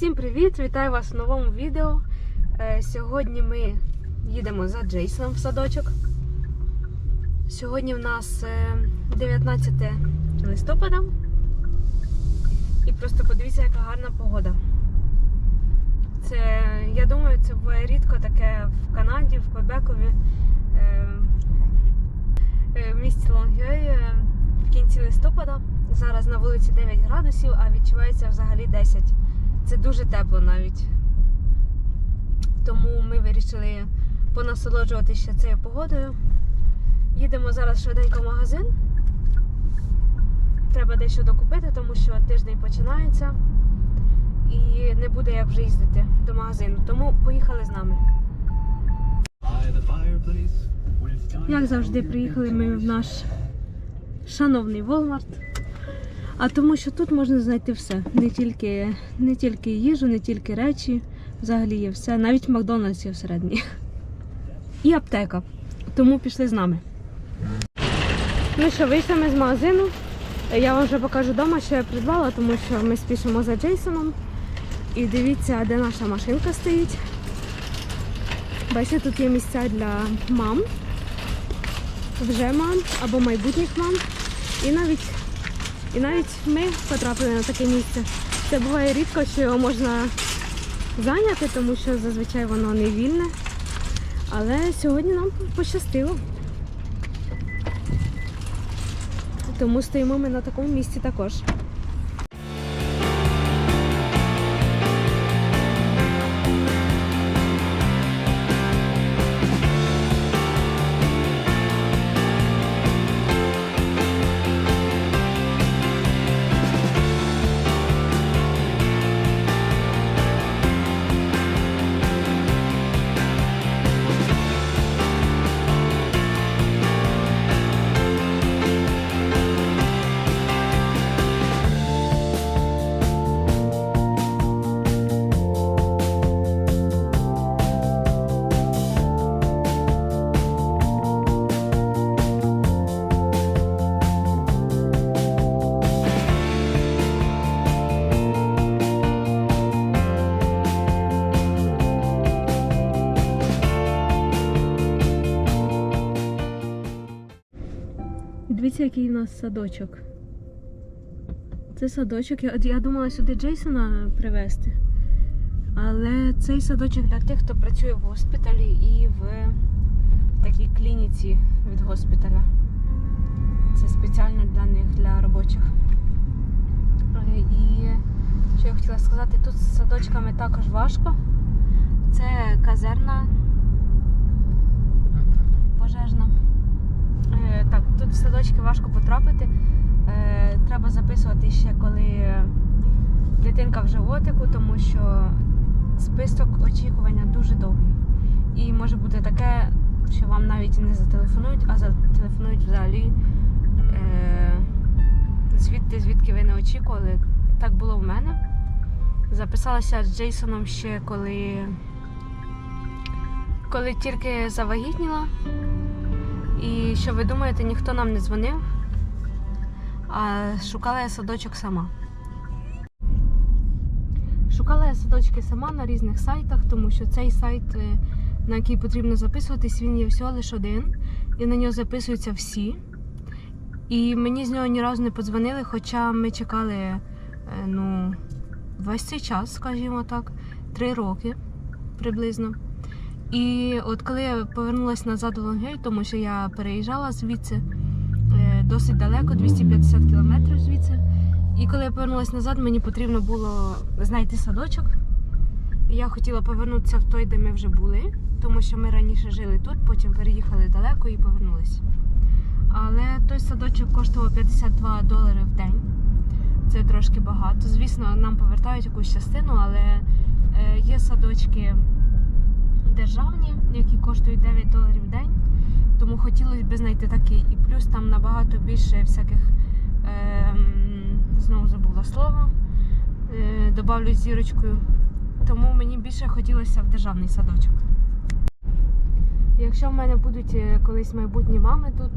Всім привіт! Вітаю вас в новому відео. Е, Сьогодні ми їдемо за Джейсоном в садочок. Сьогодні в нас е, 19 листопада. І просто подивіться, яка гарна погода. Це, я думаю, це буває рідко таке в Канаді, в Квебекові, е, е, в місті Лонгюей е, в кінці листопада. Зараз на вулиці 9 градусів, а відчувається взагалі 10. Це дуже тепло навіть. Тому ми вирішили понасолоджуватися цією погодою. Їдемо зараз швиденько в магазин. Треба дещо докупити, тому що тиждень починається і не буде як вже їздити до магазину. Тому поїхали з нами. Як завжди, приїхали ми в наш шановний Walmart. А тому що тут можна знайти все. Не тільки, не тільки їжу, не тільки речі. Взагалі є все. Навіть Макдональдс є всередині. І аптека. Тому пішли з нами. Ну що, вийшли ми з магазину. Я вам вже покажу вдома, що я придбала, тому що ми спішимо за Джейсоном. І дивіться, де наша машинка стоїть. Бачите, тут є місця для мам, вже мам або майбутніх мам. І навіть і навіть ми потрапили на таке місце. Це буває рідко, що його можна зайняти, тому що зазвичай воно не вільне. Але сьогодні нам пощастило. Тому стоїмо ми на такому місці також. Дивіться, який у нас садочок. Це садочок. Я, думала сюди Джейсона привезти. Але цей садочок для тих, хто працює в госпіталі і в такій клініці від госпіталя. Це спеціально для них, для робочих. Е, І що я хотіла сказати, тут з садочками також важко. Це казерна пожежна. Е, Так, тут в садочки важко потрапити. Е, Треба записувати ще, коли дитинка в животику, тому що список очікування дуже довгий. І може бути таке, що вам навіть не зателефонують, а зателефонують взагалі е, звідти, звідки ви не очікували. Так було в мене. Записалася з Джейсоном ще коли, коли тільки завагітніла. І що ви думаєте, ніхто нам не дзвонив, а шукала я садочок сама. Шукала я садочки сама на різних сайтах, тому що цей сайт, е, на який потрібно записуватись, він є всього лише один, і на нього записуються всі. І мені з нього ні разу не подзвонили, хоча ми чекали е, ну, весь цей час, скажімо так, три роки приблизно. І от коли я повернулася назад у Лонгей, тому що я переїжджала звідси е, досить далеко, 250 кілометрів звідси. І коли я повернулася назад, мені потрібно було знайти садочок. Я хотіла повернутися в той, де ми вже були, тому що ми раніше жили тут, потім переїхали далеко і повернулися. Але той садочок коштував 52 долари в день. Це трошки багато. Звісно, нам повертають якусь частину, але е, є садочки державні, які коштують 9 доларів в день. Тому хотілося б знайти такий. І плюс там набагато більше всяких, е, знову забула слово, е, добавлю зірочкою. Тому мені більше хотілося в державний садочок. Якщо в мене будуть е, колись майбутні мами тут,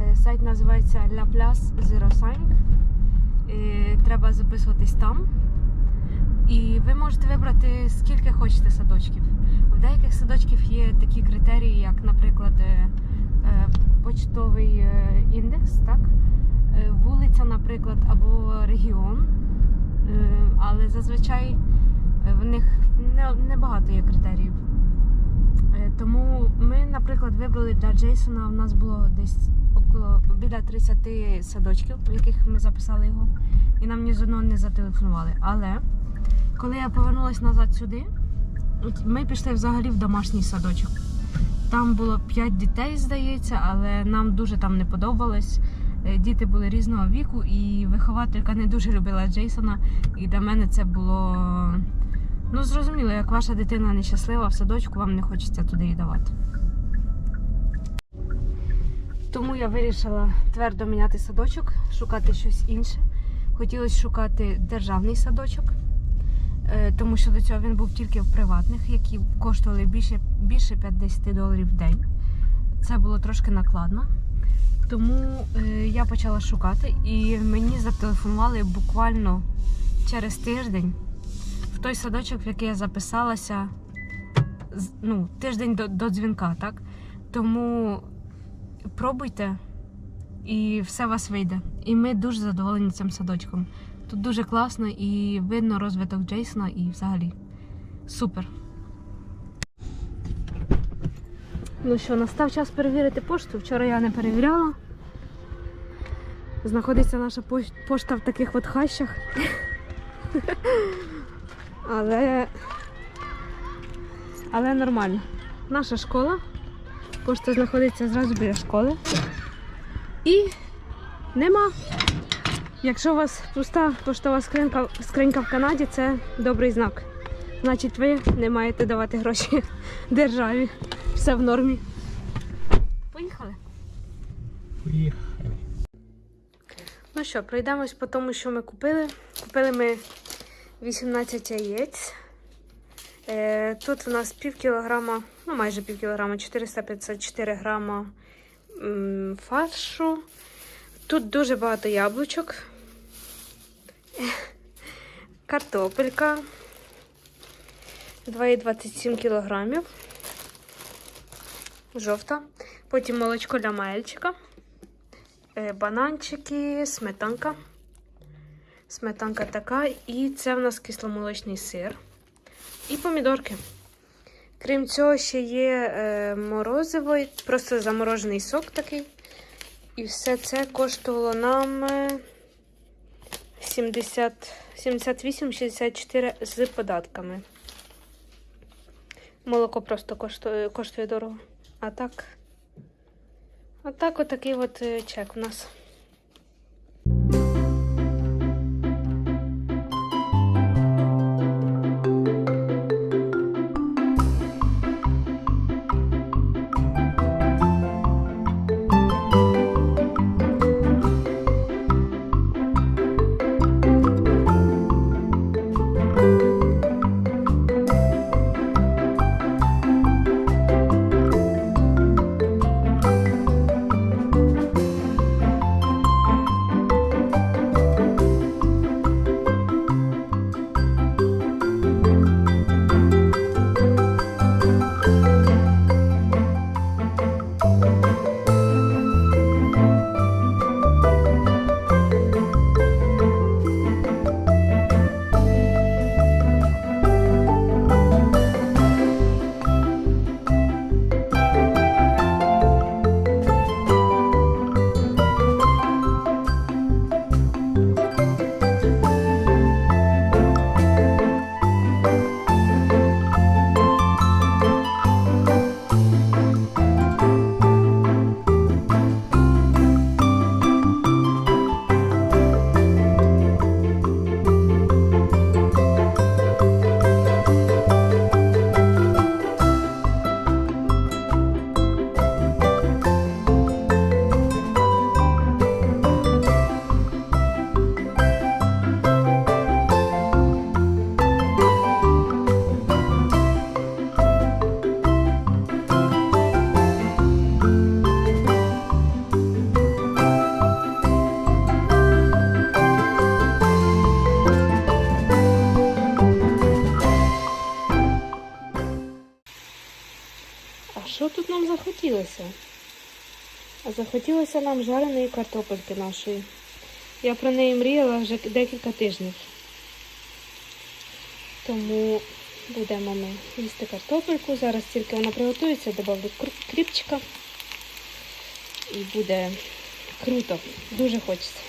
е, сайт називається La Place Zero Sign. Треба записуватись там. І ви можете вибрати скільки хочете садочків. Деяких садочків є такі критерії, як, наприклад, е, е, почтовий е, індекс, так? Вулиця, наприклад, або регіон. Але зазвичай в них не, небагато є критеріїв. Тому ми, наприклад, вибрали для Джейсона. У нас було десь около біля 30 садочків, в яких ми записали його, і нам ні з одного не зателефонували. Але коли я повернулася назад сюди, ми пішли взагалі в домашній садочок. Там було 5 дітей, здається, але нам дуже там не подобалось. Е, Діти були різного віку, і вихователька не дуже любила Джейсона. І для мене це було ну зрозуміло, як ваша дитина нещаслива в садочку, вам не хочеться туди її давати. Тому я вирішила твердо міняти садочок, шукати щось інше. Хотілося шукати державний садочок, тому що до цього він був тільки в приватних, які коштували більше, більше 50 доларів в день. Це було трошки накладно. Тому е, я почала шукати і мені зателефонували буквально через тиждень в той садочок, в який я записалася ну, тиждень до, до дзвінка, так? Тому пробуйте і все у вас вийде. І ми дуже задоволені цим садочком. Тут дуже класно і видно розвиток Джейсона і взагалі супер. Ну що, настав час перевірити пошту. Вчора я не перевіряла. Знаходиться наша пошта в таких от хащах. Але. Але нормально. Наша школа. Пошта знаходиться зразу біля школи. І нема. Якщо у вас пуста поштова скринька, скринька в Канаді, це добрий знак. Значить, ви не маєте давати гроші державі. Все в нормі. Поїхали. Поїхали. Ну що, пройдемось по тому, що ми купили. Купили ми 18 яєць. Е, тут у нас пів кілограма, ну майже пів кілограма, 454 грама фаршу. Тут дуже багато яблучок. Картопелька. 2,27 кілограмів. Жовта. Потім молочко для мальчика. Е, бананчики, сметанка. Сметанка така. І це в нас кисломолочний сир. І помідорки. Крім цього, ще є е, морозиво, просто заморожений сок такий. І все це коштувало нам е, 70, 78-64 з податками. Молоко просто коштує, коштує дорого. А так. Отак отакий от е, чек у нас. Захотілося? А захотілося нам жареної картопельки нашої. Я про неї мріяла вже декілька тижнів. Тому будемо ми їсти картопельку. Зараз тільки вона приготується, додавлю кріпчика. І буде круто. Дуже хочеться.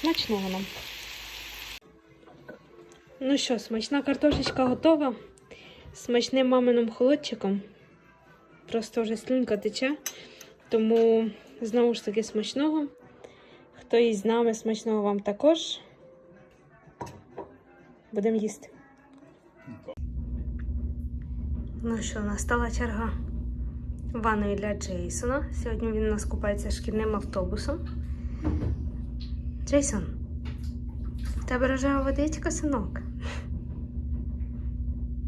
Смачного нам. Ну що, смачна картошечка готова. Смачним маминим холодчиком. Просто вже слюнка тече. Тому знову ж таки смачного. Хто із нами смачного вам також. Будемо їсти. Ну що, настала черга ванної для Джейсона. Сьогодні він у нас купається шкільним автобусом. Джейсон, тебе рожева водичка, синок.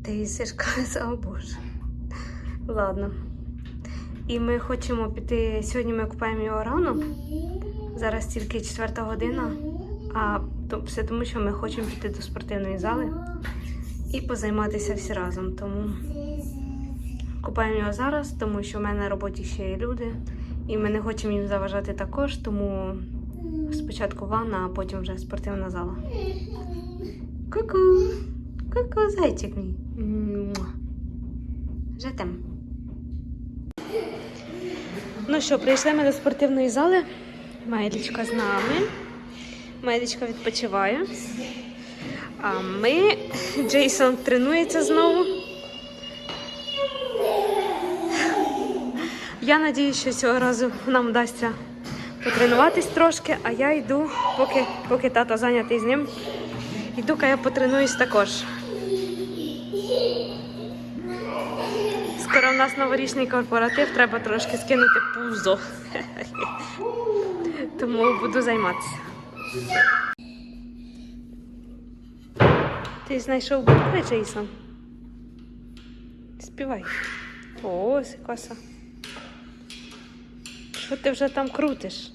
Ти їсиш колеса, о. Ладно. І ми хочемо піти. Сьогодні ми купаємо його рано. Зараз тільки четверта година. А то все тому, що ми хочемо піти до спортивної зали і позайматися всі разом. Тому купаємо його зараз, тому що в мене на роботі ще є люди, і ми не хочемо їм заважати також, тому спочатку ванна, а потім вже спортивна зала. Ку-ку! Ку-ку, зайчик мій. Жетем. Ну що, прийшли ми до спортивної зали. Майлічка з нами. Майлічка відпочиває. А ми. Джейсон тренується знову. Я надіюсь, що цього разу нам вдасться потренуватись трошки, а я йду, поки, поки тато зайнятий з ним. Йду-ка я потренуюсь також. Скоро в нас новорічний корпоратив, треба трошки скинути пузо. Тому буду займатися. Ти знайшов букви, Джейсон? Співай. О, коса. Що ти вже там крутиш?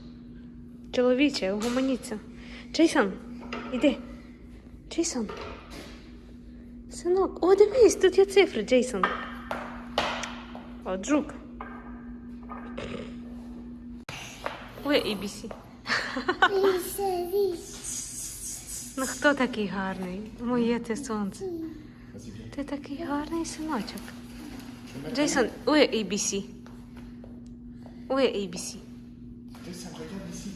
Чоловіче, угомоніться. Джейсон, іди. Джейсон. Синок, о, дивись, тут є цифри, Джейсон. О, джук. Ви ABC. Ну хто такий гарний? Моє ти сонце. Ти такий гарний синочок. Джейсон, ви ABC? Ви ABC? Джейсон, regarde ici.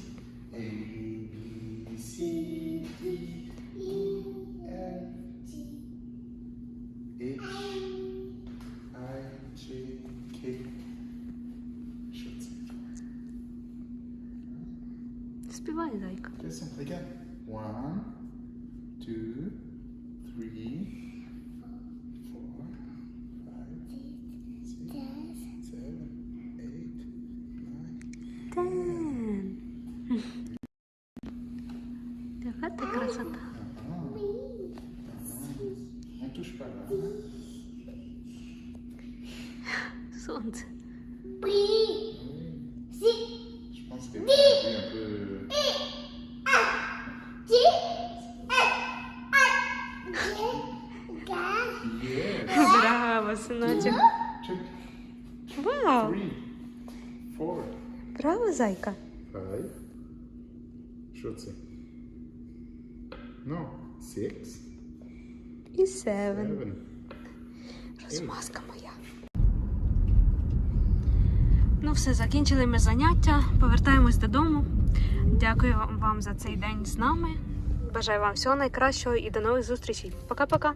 is like. Just simply again. One, two, three, four, five, six, seven, eight, nine, ten. Какая красота. Солнце. Зайка. five. Що це? No, six, І севен. seven. Розмазка моя. Ну, все, закінчили ми заняття. Повертаємось додому. Дякую вам за цей день з нами. Бажаю вам всього найкращого і до нових зустрічей. Пока-пока.